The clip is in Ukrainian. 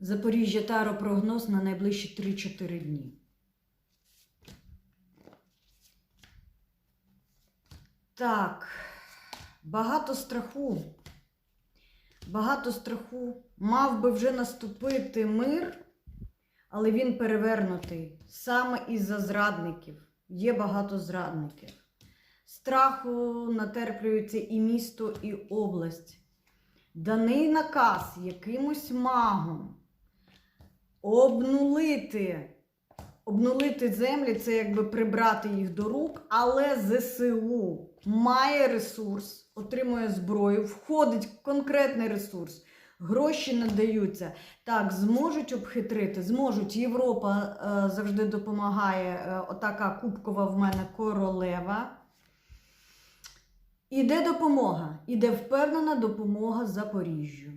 Запоріжжя Таро прогноз на найближчі 3-4 дні. Так, багато страху. Багато страху. Мав би вже наступити мир, але він перевернутий саме із-за зрадників. Є багато зрадників. Страху натерплюється і місто, і область. Даний наказ якимось магом обнулити, обнулити землі це якби прибрати їх до рук, але ЗСУ має ресурс, отримує зброю, входить в конкретний ресурс. Гроші надаються. Так, зможуть обхитрити, зможуть. Європа е, завжди допомагає. Е, отака кубкова в мене королева. Іде допомога, іде впевнена допомога Запоріжжю.